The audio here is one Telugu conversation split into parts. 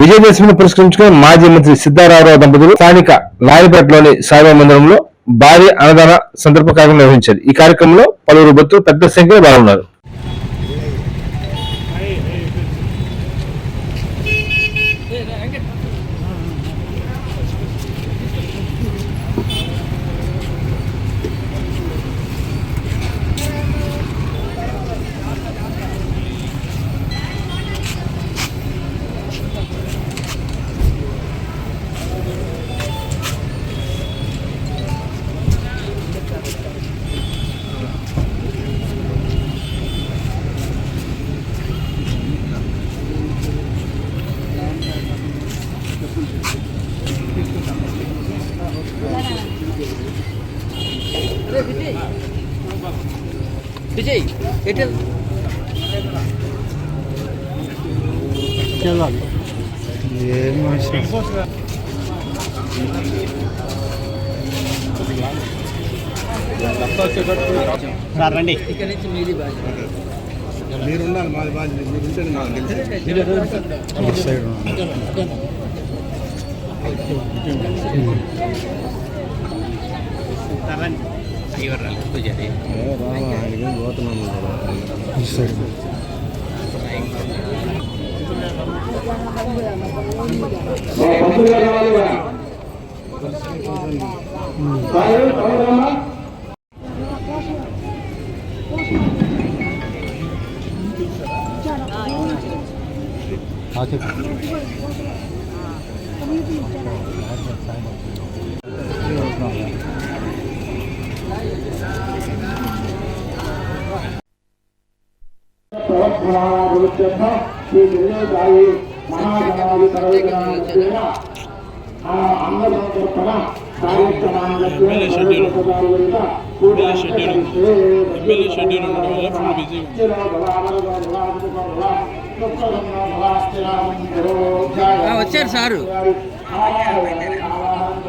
విజయదశమిని పురస్కరించుకుని మాజీ మంత్రి సిద్ధారామరావు దంపతులు స్థానిక లాయపేటలోని సాయిబాబా మందిరంలో భారీ అన్నదాన సందర్భ కార్యక్రమం నిర్వహించారు. ఈ కార్యక్రమంలో పలువురు భక్తులు పెద్ద సంఖ్యలో పాల్గొన్నారు. విజయ్ ఎటు రండి. ఇక్కడ నుంచి మీది బాధ్యత మీరున్నారు మాది బాధ్యత మీరు ఉంటే నాకు తెలిసి. ಐವರ್ ನಾಲ್ಕು ಜರಿ ಆಚೆ ಕಮ್ಯುನಿಟಿ ఎమ్మెల్యే షెడ్యూల్ ఉండడం వల్ల ఫుల్ బిజీ వచ్చారు సారు.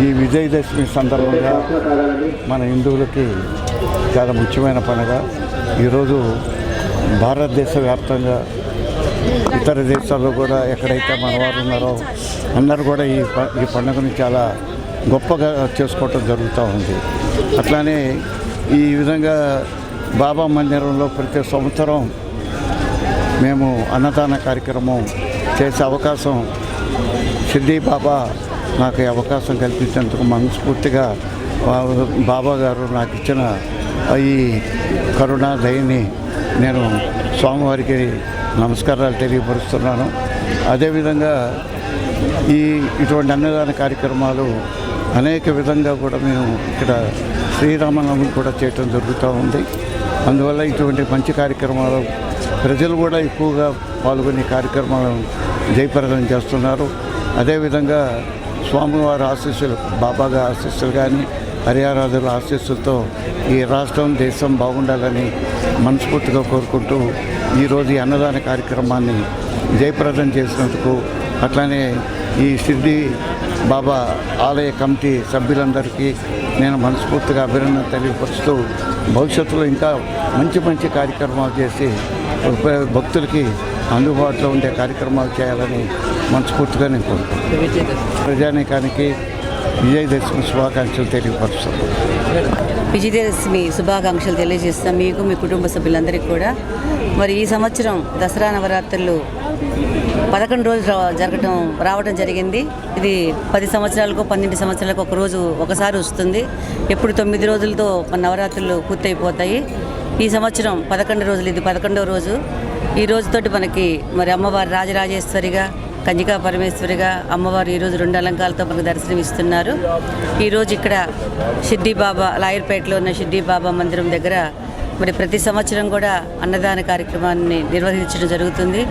ఈ విజయదశమి సందర్భంగా మన హిందువులకి చాలా ముఖ్యమైన పండుగ. ఈరోజు భారతదేశ వ్యాప్తంగా ఇతర దేశాల్లో కూడా ఎక్కడైతే మనవారు ఉన్నారో అందరూ కూడా ఈ ప- ఈ పండుగని చాలా గొప్పగా చేసుకోవటం జరుగుతూ ఉంది. అట్లానే ఈ విధంగా బాబా మందిరంలో ప్రతి సంవత్సరం మేము అన్నదాన కార్యక్రమం చేసే అవకాశం షిర్డీ బాబా నాకు ఈ అవకాశం కల్పించేందుకు మనస్ఫూర్తిగా బాబా గారు నాకు ఇచ్చిన ఈ కరుణ దయని నేను స్వామివారికి నమస్కారాలు తెలియపరుస్తున్నాను. అదేవిధంగా ఈ ఇటువంటి అన్నదాన కార్యక్రమాలు అనేక విధంగా కూడా మేము ఇక్కడ శ్రీరామనవమి కూడా చేయటం జరుగుతూ ఉంది. అందువల్ల ఇటువంటి మంచి కార్యక్రమాలు ప్రజలు కూడా ఎక్కువగా పాల్గొనే కార్యక్రమాలను జయప్రదం చేస్తున్నారు. అదేవిధంగా స్వామివారి ఆశీస్సులు బాబాగా ఆశీస్సులు కానీ హరియారాధుల ఆశీస్సులతో ఈ రాష్ట్రం దేశం బాగుండాలని మనస్ఫూర్తిగా కోరుకుంటూ ఈరోజు ఈ అన్నదాన కార్యక్రమాన్ని జయప్రదం చేసినందుకు అట్లానే ఈ షిర్డీ బాబా ఆలయ కమిటీ సభ్యులందరికీ నేను మనస్ఫూర్తిగా అభినందన తెలియపరుస్తూ భవిష్యత్తులో ఇంకా మంచి మంచి కార్యక్రమాలు చేసి భక్తులకి అందుబాటులో ఉండే కార్యక్రమాలు చేయాలని మనస్ఫూర్తిగా నేను కోరుకుంటున్నాను. ప్రజానీకానికి విజయదశమి శుభాకాంక్షలు తెలియపరుస్తాం. విజయదశమి శుభాకాంక్షలు తెలియజేస్తాం మీకు మీ కుటుంబ సభ్యులందరికీ కూడా. మరి ఈ సంవత్సరం దసరా నవరాత్రులు పదకొండు రోజులు జరగటం రావడం జరిగింది. ఇది పది సంవత్సరాలకు పన్నెండు సంవత్సరాలకు ఒక రోజు ఒకసారి వస్తుంది. ఎప్పుడు తొమ్మిది రోజులతో మన నవరాత్రులు పూర్తయిపోతాయి. ఈ సంవత్సరం పదకొండు రోజులు ఇది పదకొండవ రోజు. ఈ రోజుతోటి మనకి మరి అమ్మవారి రాజరాజేశ్వరిగా కన్యకా పరమేశ్వరిగా అమ్మవారు ఈరోజు రెండు అలంకాలతో మనకు దర్శనం ఇస్తున్నారు ఈరోజు ఇక్కడ షిడ్డీ బాబా లాయర్పేటలో ఉన్న షిడ్డీ బాబా మందిరం దగ్గర మరి ప్రతి సంవత్సరం కూడా అన్నదాన కార్యక్రమాన్ని నిర్వహించడం జరుగుతుంది.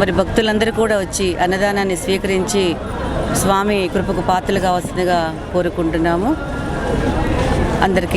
మరి భక్తులందరూ కూడా వచ్చి అన్నదానాన్ని స్వీకరించి స్వామి కృపకు పాత్రలు కావాల్సిందిగా కోరుకుంటున్నాము. అందరికీ